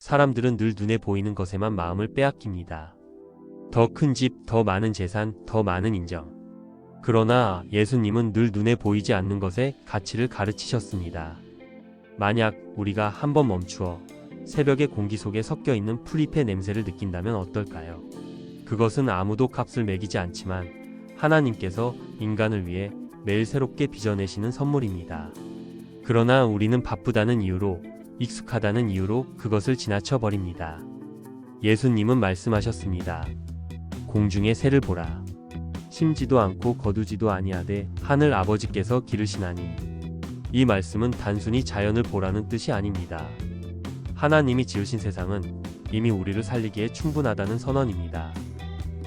사람들은 늘 눈에 보이는 것에만 마음을 빼앗깁니다. 더 큰 집, 더 많은 재산, 더 많은 인정. 그러나 예수님은 늘 눈에 보이지 않는 것의 가치를 가르치셨습니다. 만약 우리가 한번 멈추어 새벽의 공기 속에 섞여 있는 풀잎의 냄새를 느낀다면 어떨까요? 그것은 아무도 값을 매기지 않지만 하나님께서 인간을 위해 매일 새롭게 빚어내시는 선물입니다. 그러나 우리는 바쁘다는 이유로 익숙하다는 이유로 그것을 지나쳐 버립니다. 예수님은 말씀하셨습니다. 공중의 새를 보라. 심지도 않고 거두지도 아니하되 하늘 아버지께서 기르시나니 이 말씀은 단순히 자연을 보라는 뜻이 아닙니다. 하나님이 지으신 세상은 이미 우리를 살리기에 충분하다는 선언입니다.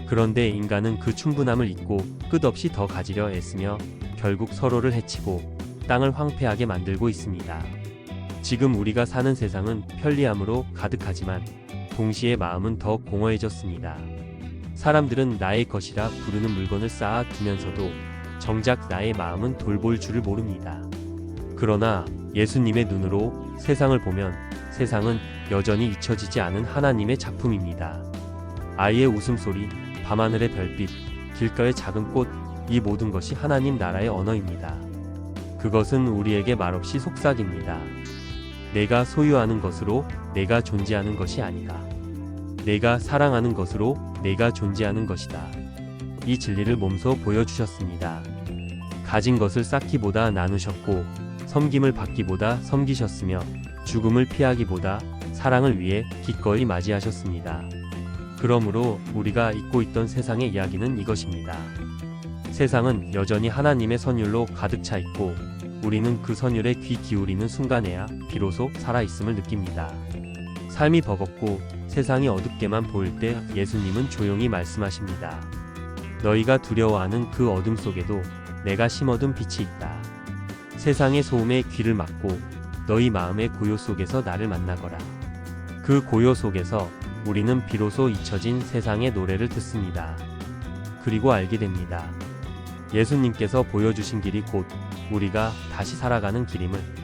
그런데 인간은 그 충분함을 잊고 끝없이 더 가지려 애쓰며 결국 서로를 해치고 땅을 황폐하게 만들고 있습니다. 지금 우리가 사는 세상은 편리함으로 가득하지만 동시에 마음은 더 공허해졌습니다. 사람들은 나의 것이라 부르는 물건을 쌓아 두면서도 정작 나의 마음은 돌볼 줄을 모릅니다. 그러나 예수님의 눈으로 세상을 보면 세상은 여전히 잊혀지지 않은 하나님의 작품입니다. 아이의 웃음소리, 밤하늘의 별빛, 길가의 작은 꽃, 이 모든 것이 하나님 나라의 언어입니다. 그것은 우리에게 말없이 속삭입니다. 내가 소유하는 것으로 내가 존재하는 것이 아니다. 내가 사랑하는 것으로 내가 존재하는 것이다. 이 진리를 몸소 보여주셨습니다. 가진 것을 쌓기보다 나누셨고, 섬김을 받기보다 섬기셨으며, 죽음을 피하기보다 사랑을 위해 기꺼이 맞이하셨습니다. 그러므로 우리가 잊고 있던 세상의 이야기는 이것입니다. 세상은 여전히 하나님의 선율로 가득 차 있고, 우리는 그 선율에 귀 기울이는 순간에야 비로소 살아있음을 느낍니다. 삶이 버겁고 세상이 어둡게만 보일 때 예수님은 조용히 말씀하십니다. 너희가 두려워하는 그 어둠 속에도 내가 심어둔 빛이 있다. 세상의 소음에 귀를 막고 너희 마음의 고요 속에서 나를 만나거라. 그 고요 속에서 우리는 비로소 잊혀진 세상의 노래를 듣습니다. 그리고 알게 됩니다. 예수님께서 보여주신 길이 곧 우리가 다시 살아가는 길임을